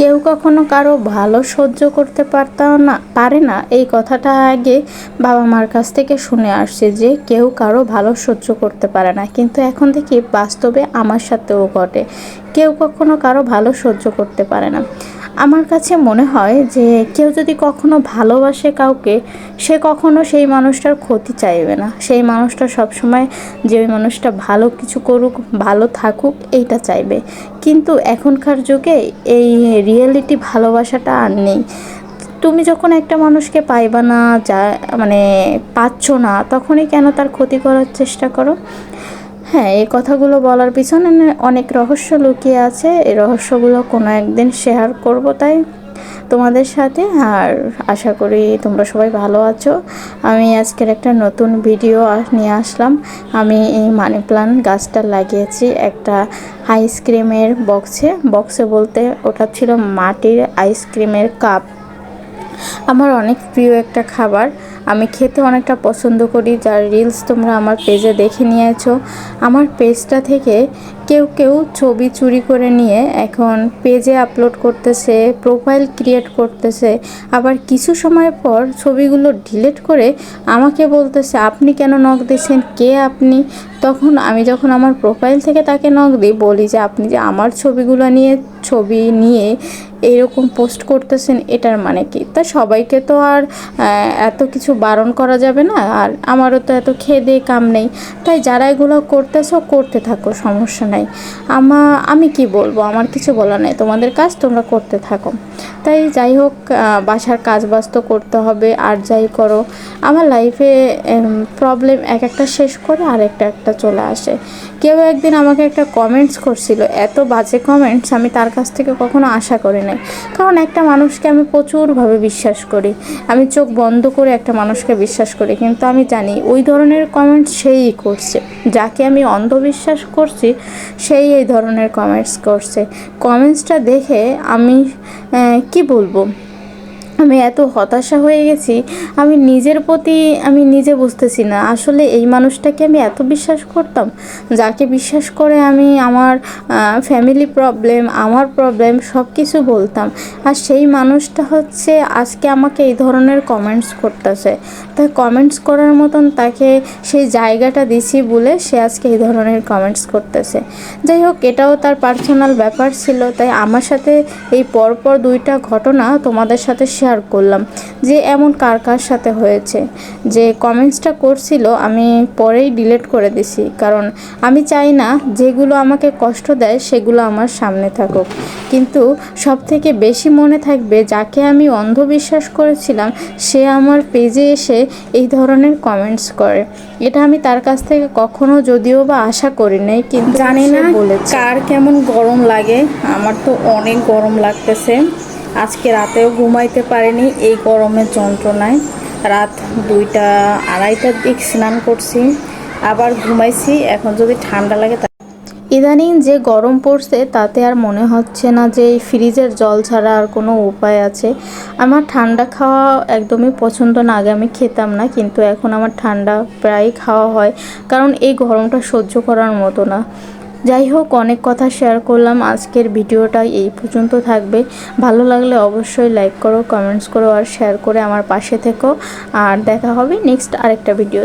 কেউ কখনো কারও ভালো সহ্য করতে পারতাম না, পারে না। এই কথাটা আগে বাবা মার কাছ থেকে শুনে আসছে যে কেউ কারও ভালো সহ্য করতে পারে না। কিন্তু এখন দেখি বাস্তবে আমার সাথেও ঘটে। কেউ কখনো কারও ভালো সহ্য করতে পারে না। আমার কাছে মনে হয় যে কেউ যদি কখনো ভালোবাসে কাউকে, সে কখনো সেই মানুষটার ক্ষতি চাইবে না। সেই মানুষটা সবসময় যে ওই মানুষটা ভালো কিছু করুক, ভালো থাকুক, এইটা চাইবে। কিন্তু এখনকার যুগে এই রিয়েলিটি ভালোবাসাটা আর নেই। তুমি যখন একটা মানুষকে পাইবা না, যা মানে পাচ্ছ না, তখনই কেন তার ক্ষতি করার চেষ্টা করো? হ্যাঁ এই কথাগুলো বলার পিছনে অনেক রহস্য লুকিয়ে আছে। এই রহস্যগুলো কোনো একদিন শেয়ার করব তাই তোমাদের সাথে। আর আশা করি তোমরা সবাই ভালো আছো। আমি আজকের একটা নতুন ভিডিও নিয়ে আসলাম। আমি এই মানি প্লান্ট গাছটা লাগিয়েছি একটা আইসক্রিমের বক্সে বক্সে বলতে ওটা ছিল মাটির আইসক্রিমের কাপ আমার অনেক প্রিয় একটা খাবার। আমি খেতে অনেকটা পছন্দ করি, যার রিলস তোমরা আমার পেজে দেখে নিয়েছো। আমার পেজটা থেকে কেউ কেউ ছবি চুরি করে নিয়ে এখন পেজে আপলোড করতেছে প্রোফাইল ক্রিয়েট করতেছে। আবার কিছু সময় পর ছবিগুলো ডিলিট করে আমাকে বলতেছে, আপনি কেন নখ দিয়েছেন কে আপনি? তখন আমি যখন আমার প্রোফাইল থেকে তাকে নখ দিই, বলি যে, আপনি যে আমার ছবিগুলো নিয়ে, ছবি নিয়ে এরকম পোস্ট করতেছেন, এটার মানে কি? তা সবাইকে তো আর এত কিছু বারণ করা যাবে না, আর আমারও তো এত খেয়ে দিয়ে কাম নেই। তাই যারা এগুলো করতেছো, করতে থাকো, সমস্যা নাই। আমা, আমি কি বলব? আমার কিছু বলার নাই। তোমাদের কাজ তোমরা করতে থাকো। তাই যাই হোক বাসার কাজ বাজ তো করতে হবে। আর যাই করো, আমার লাইফে প্রবলেম এক একটা শেষ করে আর একটা একটা চলে আসে। কেউ একদিন আমাকে একটা কমেন্টস করছিল। এত বাজে কমেন্টস আমি তার কাছ থেকে কখনো আশা করি নাই। কারণ একটা মানুষকে আমি প্রচুরভাবে বিশ্বাস করি। আমি চোখ বন্ধ করে একটা মানুষকে বিশ্বাস করি। কিন্তু আমি জানি ওই ধরনের কমেন্টস সেই করছে। যাকে আমি অন্ধবিশ্বাস করছি সেই এই ধরনের কমেন্টস করছে। কমেন্টসটা দেখে আমি কি বলব? আমি এত হতাশা হয়ে গেছি, আমি নিজের প্রতি, আমি নিজে বুঝতেছি না। আসলে এই মানুষটাকে আমি এত বিশ্বাস করতাম, যাকে বিশ্বাস করে আমি আমার ফ্যামিলি প্রবলেম আমার প্রবলেম সব কিছু বলতাম। আর সেই মানুষটা হচ্ছে আজকে আমাকে এই ধরনের কমেন্টস করতেছে। তাই কমেন্টস করার মতন তাকে সেই জায়গাটা দিছি বলে সে আজকে এই ধরনের কমেন্টস করতেছে। যাই হোক, এটাও তার পার্সোনাল ব্যাপার ছিল। তাই আমার সাথে এই পরপর দুইটা ঘটনা তোমাদের সাথে শেয়ার করলাম যে এমন কার কার সাথে হয়েছে। যে কমেন্টসটা করছিল আমি পরেই ডিলিট করে দিছি। কারণ আমি চাই না যেগুলো আমাকে কষ্ট দেয় সেগুলো আমার সামনে থাকুক। কিন্তু সব থেকে বেশি মনে থাকবে যাকে আমি অন্ধবিশ্বাস করেছিলাম সে আমার পেজে এসে এই ধরনের কমেন্টস করে। এটা আমি তার কাছ থেকে কখনো যদিও বা আশা করি নাই কিন্তু জানি না কার কেমন গরম লাগে আমার তো অনেক গরম লাগতেছে। আজকে রাতেও ঘুমাইতে পারিনি, এই গরমের যন্ত্রণায়। রাত দুইটা আড়াইটার দিক স্নান করছি, আবার ঘুমাইছি, এখন যদি ঠান্ডা লাগে ইদানিং যে গরম পড়ছে, তাতে আর মনে হচ্ছে না যে ফ্রিজের জল ছাড়া আর কোনো উপায় আছে। আমার ঠান্ডা খাওয়া একদমই পছন্দ না, আগে আমি খেতাম না, কিন্তু এখন আমার ঠান্ডা প্রায় খাওয়া হয়, কারণ এই গরমটা সহ্য করার মতো না। যাই হোক, অনেক কথা শেয়ার করলাম। আজকের ভিডিওটা এই পর্যন্ত থাকবে। ভালো লাগলে অবশ্যই লাইক করো কমেন্টস করো আর শেয়ার করে আমার পাশে থেকো। আর দেখা হবে নেক্সট আরেকটা ভিডিও